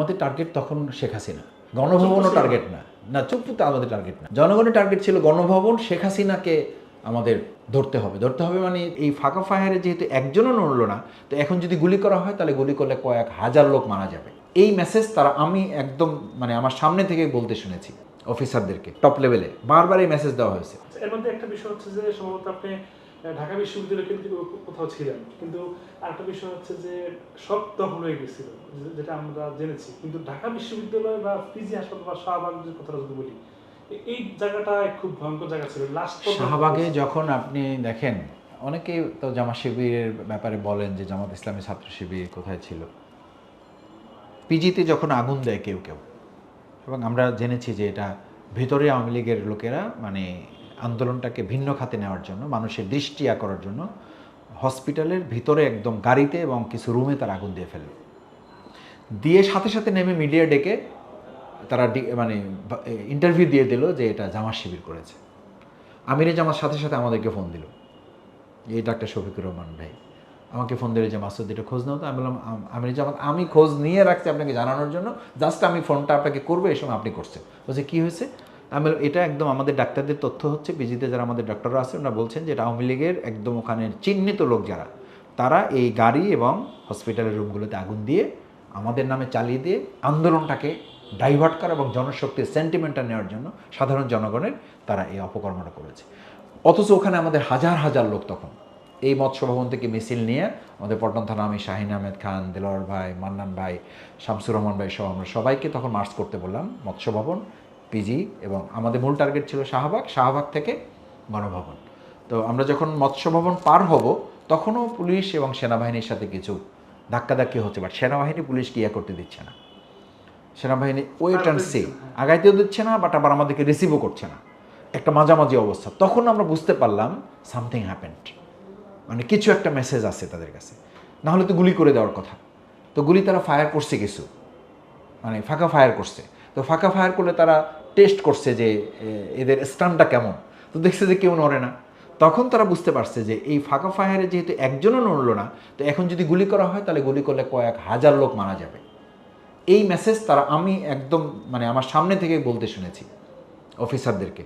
আমাদের টার্গেট তখন শেখ হাসিনা। গণভবনও টার্গেট না। না চুপ তো আমাদের টার্গেট না। জনগণের টার্গেট ছিল গণভবন শেখ হাসিনাকে আমাদের ধরতে হবে। ধরতে হবে মানে এই ফাঁকা ফায়ারে যেহেতু একজনও নড়লো না তো এখন যদি গুলি করা হয় তাহলে গুলি করলে কয়েক হাজার লোক মারা যাবে। এই মেসেজ তারা আমি একদম মানে আমার সামনে থেকে বলতে শুনেছি অফিসারদেরকে টপ লেভেলে বারবার এই মেসেজ দেওয়া হয়েছে। এর মধ্যে একটা বিষয় হচ্ছে যে সম্ভবত আপনি ঢাকা বিশ্ববিদ্যালয় কিন্তু কোথাও ছিলেন কিন্তু আরেকটা বিষয় হচ্ছে যে সব দখল হয়ে গেছিল যেটা আমরা জেনেছি। কিন্তু ঢাকা বিশ্ববিদ্যালয় বা পিজি হাসপাতাল বা শাহবাগ কথাটা যদি বলি এই জায়গাটা খুব ভয়ঙ্কর জায়গা ছিল। লাস্ট শাহবাগে যখন আপনি দেখেন অনেকেই তো জামা শিবিরের ব্যাপারে বলেন যে জামাত ইসলামী ছাত্র শিবির কোথায় ছিল। পিজিতে যখন আগুন দেয় কেউ কেউ। এবং আমরা জেনেছি যে এটা ভেতরে আওয়ামী লীগের লোকেরা মানে আন্দোলনটাকে ভিন্ন খাতে নেওয়ার জন্য, মানুষের দৃষ্টি করার জন্য হসপিটালের ভিতরে একদম গাড়িতে এবং কিছু রুমে তারা আগুন দিয়ে ফেলল। দিয়ে সাথে সাথে নেমে মিডিয়া ডেকে তারা মানে ইন্টারভিউ দিয়ে দিল যে এটা জামাত শিবির করেছে। আমিরে জামার সাথে সাথে আমাদেরকে ফোন দিল। এই ডাক্তার শফিকুর রহমান ভাই, আমাকে ফোন দিল যে, মাসুদ, এটা খোঁজ নাও তো। আমি বললাম, আম- আমিরে জামাত, আমি খোঁজ নিয়ে রাখছি আপনাকে জানানোর জন্য। জাস্ট আমি ফোনটা আপনাকে করব এই সময় আপনি করছেন। বলছে, কী হয়েছে? আমি এটা একদম আমাদের ডাক্তারদের তথ্য হচ্ছে পিজিতে যারা আমাদের ডাক্তাররা আছে, ওনারা বলছেন যে এটা আওয়ামী লীগের একদম ওখানে চিহ্নিত লোক যারা, তারা এই গাড়ি এবং হসপিটালের রুমগুলোতে আগুন দিয়ে আমাদের নামে চালিয়ে দিয়ে আন্দোলনটাকে ডাইভার্ট করা এবং জনশক্তির সেন্টিমেন্টটা নেওয়ার জন্য সাধারণ জনগণের তারা এই অপকর্মটা করেছে। অথচ ওখানে আমাদের হাজার হাজার লোক তখন। এই মৎস্য ভবন থেকে মিছিল নিয়ে আমাদের পটন থানা আমি শাহিন আহমেদ খান, দেলোয়ার ভাই, মান্নান ভাই, শামসুর রহমান ভাই সহ আমরা সবাইকে তখন মার্চ করতে বললাম মৎস্য ভবন পিজি এবং আমাদের মূল টার্গেট ছিল শাহবাগ শাহবাগ থেকে গণভবন তো আমরা যখন মৎস্য ভবন পার হব তখনও পুলিশ এবং সেনাবাহিনীর সাথে কিছু ধাক্কাধাক্কি হচ্ছে বাট সেনাবাহিনী পুলিশকে ইয়ে করতে দিচ্ছে না। সেনাবাহিনী ওয়েট অ্যান্ড সি আগাইতেও দিচ্ছে না বাট আবার আমাদেরকে রিসিভও করছে না। একটা মাঝামাঝি অবস্থা। তখন আমরা বুঝতে পারলাম সামথিং হ্যাপেন্ড মানে কিছু একটা মেসেজ আছে তাদের কাছে। না হলে তো গুলি করে দেওয়ার কথা। তো গুলি তারা ফায়ার করছে কিছু। মানে ফাঁকা ফায়ার করছে। তো ফাঁকা ফায়ার করলে তারা টেস্ট করছে যে এদের স্টানটা কেমন? তো দেখছে যে কেউ নড়ে না। তখন তারা বুঝতে পারছে যে, এই ফাঁকা ফায়ারে যেহেতু একজনও নড়লো না, তো এখন যদি গুলি করা হয়, তাহলে গুলি করলে কয়েক হাজার লোক মারা যাবে। এই মেসেজ তারা আমি একদম মানে আমার সামনে থেকে বলতে শুনেছি অফিসারদেরকে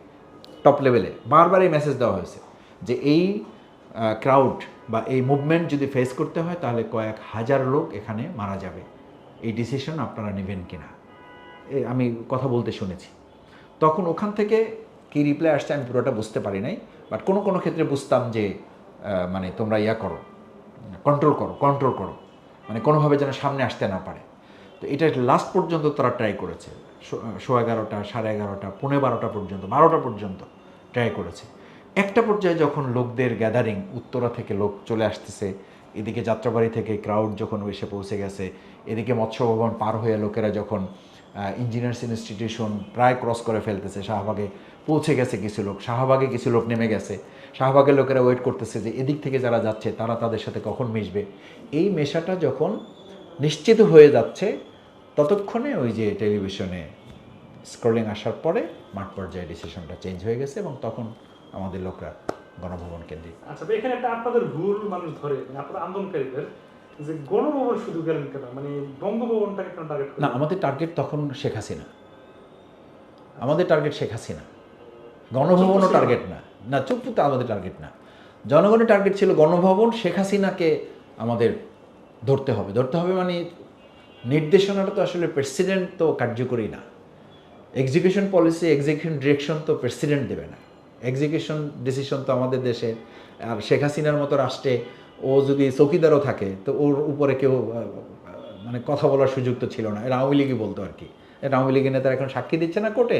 টপ লেভেলে বারবার এই মেসেজ দেওয়া হয়েছে যে, এই ক্রাউড বা এই মুভমেন্ট যদি ফেস করতে হয়, তাহলে কয়েক হাজার লোক এখানে মারা যাবে। এই ডিসিশন আপনারা নেবেন কিনা? আমি কথা বলতে শুনেছি। তখন ওখান থেকে কি রিপ্লাই আসছে আমি পুরোটা বুঝতে পারি নাই বাট কোনো কোনো ক্ষেত্রে বুঝতাম যে মানে তোমরা ইয়া করো কন্ট্রোল করো কন্ট্রোল করো মানে কোনোভাবে যেন সামনে আসতে না পারে। তো এটা লাস্ট পর্যন্ত তারা ট্রাই করেছে শো এগারোটা, সাড়ে এগারোটা, পৌনে বারোটা পর্যন্ত বারোটা পর্যন্ত ট্রাই করেছে। একটা পর্যায়ে যখন লোকদের গ্যাদারিং উত্তরা থেকে লোক চলে আসতেছে এদিকে যাত্রাবাড়ি থেকে ক্রাউড যখন এসে পৌঁছে গেছে, এদিকে মৎস্য ভবন পার হয়ে লোকেরা যখন ইঞ্জিনিয়ার্স ইনস্টিটিউশন প্রায় ক্রস করে ফেলতেছে, শাহবাগে পৌঁছে গেছে কিছু লোক, শাহবাগে কিছু লোক নেমে গেছে। শাহবাগের লোকেরা ওয়েট করতেছে যে এদিক থেকে যারা যাচ্ছে, তারা তাদের সাথে কখন মিশবে? এই মেশাটা যখন নিশ্চিত হয়ে যাচ্ছে, ততক্ষণে ওই যে টেলিভিশনে স্ক্রলিং আসার পরে মাঠ পর্যায়ে ডিসিশনটা চেঞ্জ হয়ে গেছে এবং তখন আমাদের লোকরা গণভবন কেন্দ্রিক। আচ্ছা এখানে একটা আপনাদের ভুল মানুষ ধরে মানে আপনাদের আন্দোলনকারীদের যে গণভবন শুধু গেলেন কেন? মানে বঙ্গভবনটাকে কেন টার্গেট না আমাদের টার্গেট তখন শেখ হাসিনা। আমাদের টার্গেট শেখ হাসিনা। গণভবনও টার্গেট না। না চুপ তো আমাদের টার্গেট না। জনগণের টার্গেট ছিল গণভবন শেখ হাসিনাকে আমাদের ধরতে হবে। ধরতে হবে মানে নির্দেশনাটা তো আসলে প্রেসিডেন্ট তো কার্যকরী না। এক্সিকিউশন পলিসি এক্সিকিউশন ডিরেকশন তো প্রেসিডেন্ট দেবে না। এক্সিকিউশন ডিসিশন তো আমাদের দেশে। আর শেখ হাসিনার মতো রাষ্ট্রে ও যদি চৌকিদারও থাকে তো ওর উপরে কেউ মানে কথা বলার সুযোগ তো ছিল না। এটা আওয়ামী লীগই বলতো আর কি। এটা আওয়ামী লীগের নেতারা এখন সাক্ষী দিচ্ছে না কোর্টে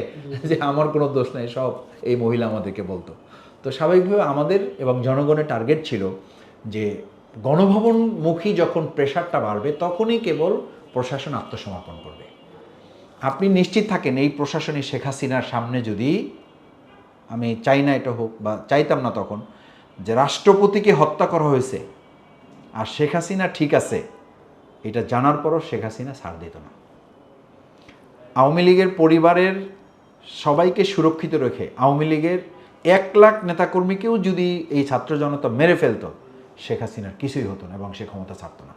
যে আমার কোনো দোষ নেই সব এই মহিলা আমাদেরকে বলতো। তো স্বাভাবিকভাবে আমাদের এবং জনগণের টার্গেট ছিল যে গণভবনমুখী যখন প্রেশারটা বাড়বে তখনই কেবল প্রশাসন আত্মসমর্পণ করবে। আপনি নিশ্চিত থাকেন এই প্রশাসনী শেখ হাসিনার সামনে যদি আমি চাই না এটা হোক বা চাইতাম না তখন, যে রাষ্ট্রপতিকে হত্যা করা হয়েছে আর শেখ হাসিনা ঠিক আছে, এটা জানার পরও শেখ হাসিনা ছাড় দিত না। আওয়ামী লীগের পরিবারের সবাইকে সুরক্ষিত রেখে আওয়ামী লীগের এক লাখ নেতাকর্মীকেও যদি এই ছাত্র জনতা মেরে ফেলতো, শেখ হাসিনার কিছুই হতো না এবং সে ক্ষমতা ছাড়তো না।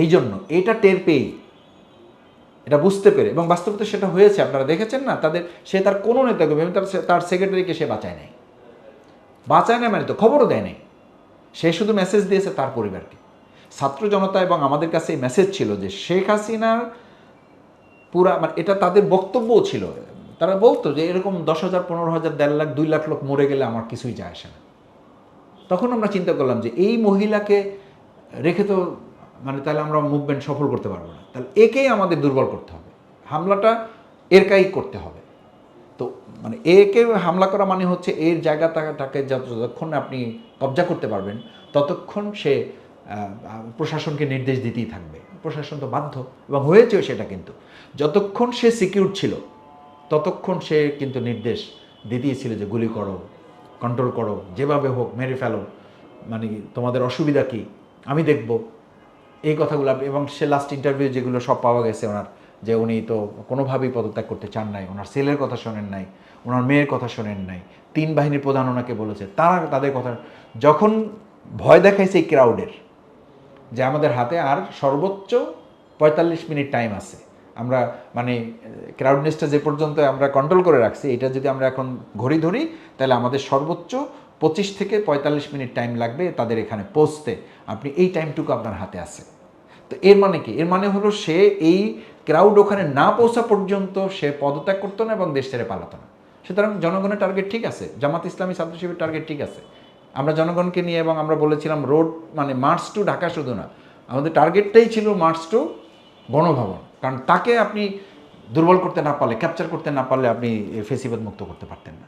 এই জন্য এটা টের পেয়েই এটা বুঝতে পেরে এবং বাস্তবতা সেটা হয়েছে, আপনারা দেখেছেন না? তাদের, সে তার কোনো নেতাকে তার তার সেক্রেটারিকে সে বাঁচায় নাই। বাঁচায় না মানে তো খবরও দেয় নাই। সে শুধু মেসেজ দিয়েছে তার পরিবারকে। ছাত্র জনতা এবং আমাদের কাছে এই মেসেজ ছিল যে শেখ হাসিনার পুরা মানে এটা তাদের বক্তব্যও ছিল। তারা বলতো যে এরকম দশ হাজার, পনেরো হাজার, দেড় লাখ, দুই লাখ লোক মরে গেলে আমার কিছুই যায় আসে না। তখন আমরা চিন্তা করলাম যে এই মহিলাকে রেখে তো মানে তাহলে আমরা মুভমেন্ট সফল করতে পারব না। তাহলে একেই আমাদের দুর্বল করতে হবে। হামলাটা এরকাই করতে হবে। তো মানে একে হামলা করা মানে হচ্ছে এর জায়গাটাকে যতক্ষণ আপনি কবজা করতে পারবেন, ততক্ষণ সে প্রশাসনকে নির্দেশ দিতেই থাকবে। প্রশাসন তো বাধ্য এবং হয়েছেও সেটা কিন্তু। যতক্ষণ সে সিকিউর ছিল, ততক্ষণ সে কিন্তু নির্দেশ দিতেই ছিল যে গুলি করো কন্ট্রোল করো, যেভাবে হোক মেরে ফেলো। মানে তোমাদের অসুবিধা কি? আমি দেখব। এই কথাগুলো এবং সে লাস্ট ইন্টারভিউ যেগুলো সব পাওয়া গেছে ওনার, যে উনি তো কোনোভাবেই পদত্যাগ করতে চান নাই, ওনার ছেলের কথা শোনেন নাই, ওনার মেয়ের কথা শোনেন নাই, তিন বাহিনীর প্রধান ওনাকে বলেছে। তারা তাদের কথা যখন ভয় দেখাইছে এই ক্রাউডের যে আমাদের হাতে আর সর্বোচ্চ পঁয়তাল্লিশ মিনিট টাইম আছে। আমরা মানে ক্রাউডনেসটা যে পর্যন্ত আমরা কন্ট্রোল করে রাখছি, এটা যদি আমরা এখন ঘড়ি ধরি, তাহলে আমাদের সর্বোচ্চ পঁচিশ থেকে পঁয়তাল্লিশ মিনিট টাইম লাগবে তাদের এখানে পৌঁছতে। আপনি এই টাইমটুকু আপনার হাতে আছে। তো এর মানে কি? এর মানে হলো সে এই ক্রাউড ওখানে না পৌঁছা পর্যন্ত সে পদত্যাগ করতো না এবং দেশ ছেড়ে পালাতো না। সুতরাং জনগণের টার্গেট ঠিক আছে। জামাত ইসলামী ছাত্র শিবির টার্গেট ঠিক আছে। আমরা জনগণকে নিয়ে এবং আমরা বলেছিলাম রোড মানে মার্চ টু ঢাকা শুধু না, আমাদের টার্গেটটাই ছিল মার্চ টু গণভবন। কারণ তাকে আপনি দুর্বল করতে না পারলে ক্যাপচার করতে না পারলে আপনি ফেসিবাদ মুক্ত করতে পারতেন না।